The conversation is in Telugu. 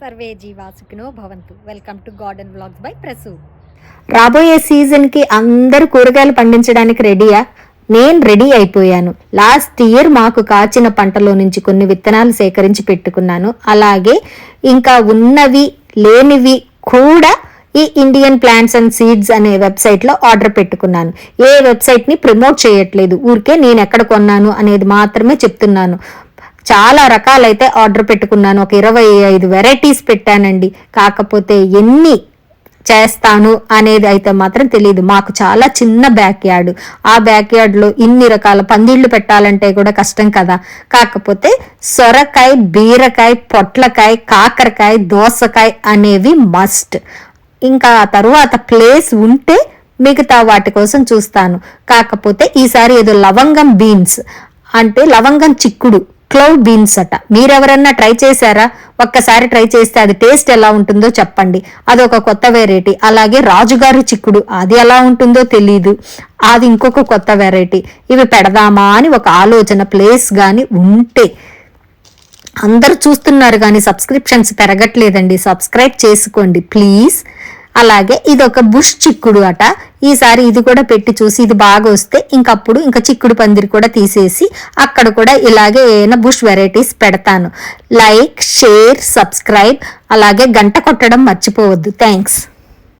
సర్వే జీవాసుకునో భవంతు. Welcome to garden blogs by Prasu రాబోయే సీజన్కి అందరూ కూరగాయలు పండించడానికి రెడీయా నేను రెడీ అయిపోయాను. లాస్ట్ ఇయర్ మాకు కాచిన పంటలో నుంచి కొన్ని విత్తనాలు సేకరించి పెట్టుకున్నాను. అలాగే ఇంకా ఉన్నవి లేనివి కూడా ఈ ఇండియన్ ప్లాంట్స్ అండ్ సీడ్స్ అనే వెబ్సైట్లో ఆర్డర్ పెట్టుకున్నాను. ఏ వెబ్సైట్ని ప్రమోట్ చేయట్లేదు. ఊరికే నేను ఎక్కడ కొన్నాను అనేది మాత్రమే చెప్తున్నాను. చాలా రకాలైతే ఆర్డర్ పెట్టుకున్నాను. ఒక ఇరవై ఐదు వెరైటీస్ పెట్టానండి. కాకపోతే ఎన్ని చేస్తాను అనేది అయితే మాత్రం తెలియదు మాకు చాలా చిన్న బ్యాక్ యార్డ్ ఆ బ్యాక్ యార్డ్లో ఇన్ని రకాల పందిళ్ళు పెట్టాలంటే కూడా కష్టం కదా. కాకపోతే సొరకాయ బీరకాయ పొట్లకాయ కాకరకాయ దోసకాయ అనేవి మస్ట్ ఇంకా ఆ తరువాత ప్లేస్ ఉంటే మిగతా వాటి కోసం చూస్తాను. కాకపోతే ఈసారి ఏదో లవంగం బీన్స్ అంటే లవంగం చిక్కుడు. క్లౌడ్ బీన్స్ అట. మీరెవరన్నా ట్రై చేశారా? ఒక్కసారి ట్రై చేస్తే అది టేస్ట్ ఎలా ఉంటుందో చెప్పండి. అదొక కొత్త వెరైటీ. అలాగే రాజుగారి చిక్కుడు అది ఎలా ఉంటుందో తెలీదు. అది ఇంకొక కొత్త వెరైటీ. ఇవి పెడదామా అని ఒక ఆలోచన ప్లేస్ కానీ ఉంటే. అందరూ చూస్తున్నారు కానీ సబ్స్క్రిప్షన్స్ పెరగట్లేదండి. సబ్స్క్రైబ్ చేసుకోండి ప్లీజ్. అలాగే ఇది ఒక బుష్ చిక్కుడు అట. ఈసారి ఇది కూడా పెట్టి చూసి ఇది బాగా వస్తే ఇంకప్పుడు ఇంకా చిక్కుడు పందిరి కూడా తీసేసి అక్కడ కూడా ఇలాగే ఏమైనా బుష్ వెరైటీస్ పెడతాను. లైక్ షేర్ సబ్స్క్రైబ్ అలాగే గంట కొట్టడం మర్చిపోవద్దు. థ్యాంక్స్.